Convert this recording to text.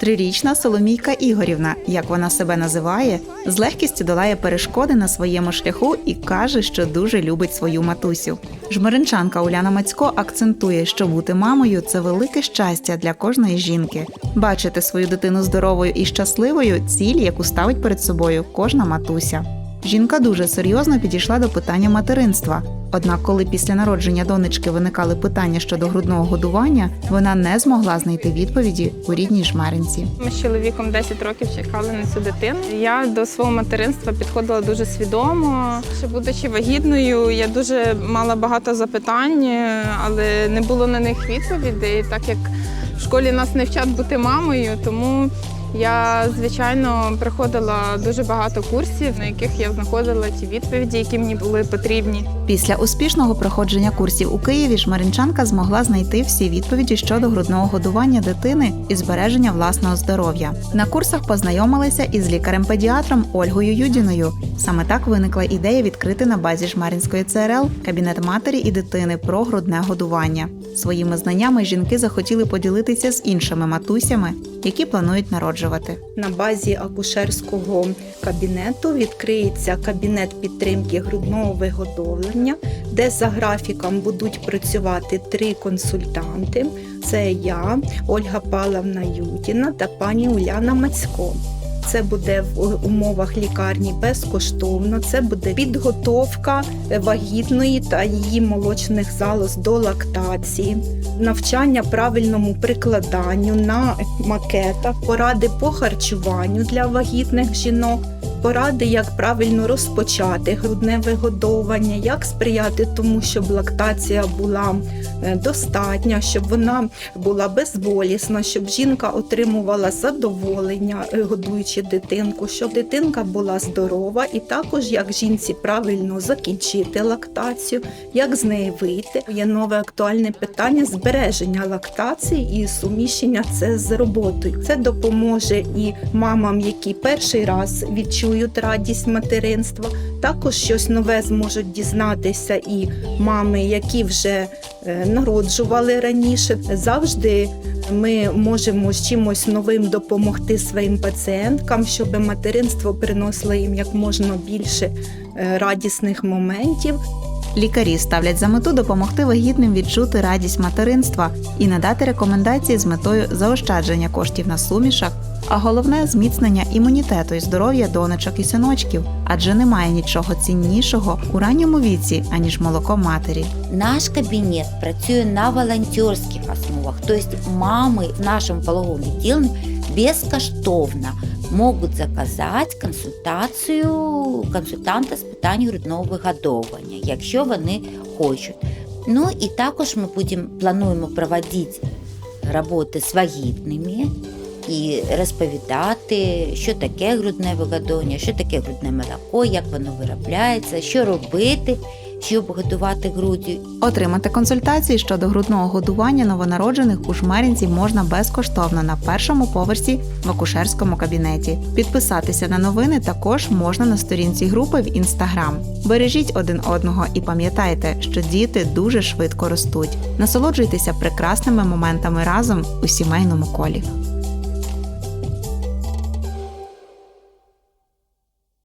Трирічна Соломійка Ігорівна, як вона себе називає, з легкістю долає перешкоди на своєму шляху і каже, що дуже любить свою матусю. Жмеринчанка Уляна Мацько акцентує, що бути мамою це велике щастя для кожної жінки. Бачити свою дитину здоровою і щасливою ціль, яку ставить перед собою кожна матуся. Жінка дуже серйозно підійшла до питання материнства. Однак, коли після народження донечки виникали питання щодо грудного годування, вона не змогла знайти відповіді у рідній жмеринці. Ми з чоловіком 10 років чекали на цю дитину. Я до свого материнства підходила дуже свідомо. Ще будучи вагітною, я дуже мала багато запитань, але не було на них відповідей. Так як в школі нас не вчать бути мамою, тому я звичайно приходила дуже багато курсів, на яких я знаходила ті відповіді, які мені були потрібні. Після успішного проходження курсів у Києві жмеринчанка змогла знайти всі відповіді щодо грудного годування дитини і збереження власного здоров'я. На курсах познайомилися із лікарем-педіатром Ольгою Юдіною. Саме так виникла ідея відкрити на базі Жмеринської ЦРЛ кабінет матері і дитини про грудне годування. Своїми знаннями жінки захотіли поділитися з іншими матусями, які планують народжувати. На базі акушерського кабінету відкриється кабінет підтримки грудного виготовлення, де за графіком будуть працювати три консультанти: це я, Ольга Павловна Ютіна та пані Уляна Мацько. Це буде в умовах лікарні безкоштовно. Це буде підготовка вагітної та її молочних залоз до лактації, навчання правильному прикладанню на макетах, поради по харчуванню для вагітних жінок. Поради, як правильно розпочати грудне вигодовування, як сприяти тому, щоб лактація була е, достатня, щоб вона була безболісна, щоб жінка отримувала задоволення, е, годуючи дитинку, щоб дитинка була здорова, і також як жінці правильно закінчити лактацію, як з неї вийти. Є нове актуальне питання збереження лактації і суміщення це з роботою. Це допоможе і мамам, які перший раз відчують радість материнства. Також щось нове зможуть дізнатися і мами, які вже е, народжували раніше. Завжди ми можемо з чимось новим допомогти своїм пацієнткам, щоб материнство приносило їм як можна більше е, радісних моментів. Лікарі ставлять за мету допомогти вагітним відчути радість материнства і надати рекомендації з метою заощадження коштів на сумішах, а головне зміцнення імунітету і здоров'я донечок і синочків, адже немає нічого ціннішого у ранньому віці, аніж молоко матері. Наш кабінет працює на волонтерських основах, тобто мами в нашому пологовому відділенні безкоштовно можуть заказати консультацію консультанта з питань грудного вигодовування, якщо вони хочуть. Ну і також ми будемо плануємо проводити роботи з вагітними і розповідати, що таке грудне вигодовування, що таке грудне молоко, як воно виробляється, що робити, щоб годувати груддю. Отримати консультації щодо грудного годування новонароджених у Жмеринці можна безкоштовно на першому поверсі в акушерському кабінеті. Підписатися на новини також можна на сторінці групи в інстаграм. Бережіть один одного і пам'ятайте, що діти дуже швидко ростуть. Насолоджуйтеся прекрасними моментами разом у сімейному колі.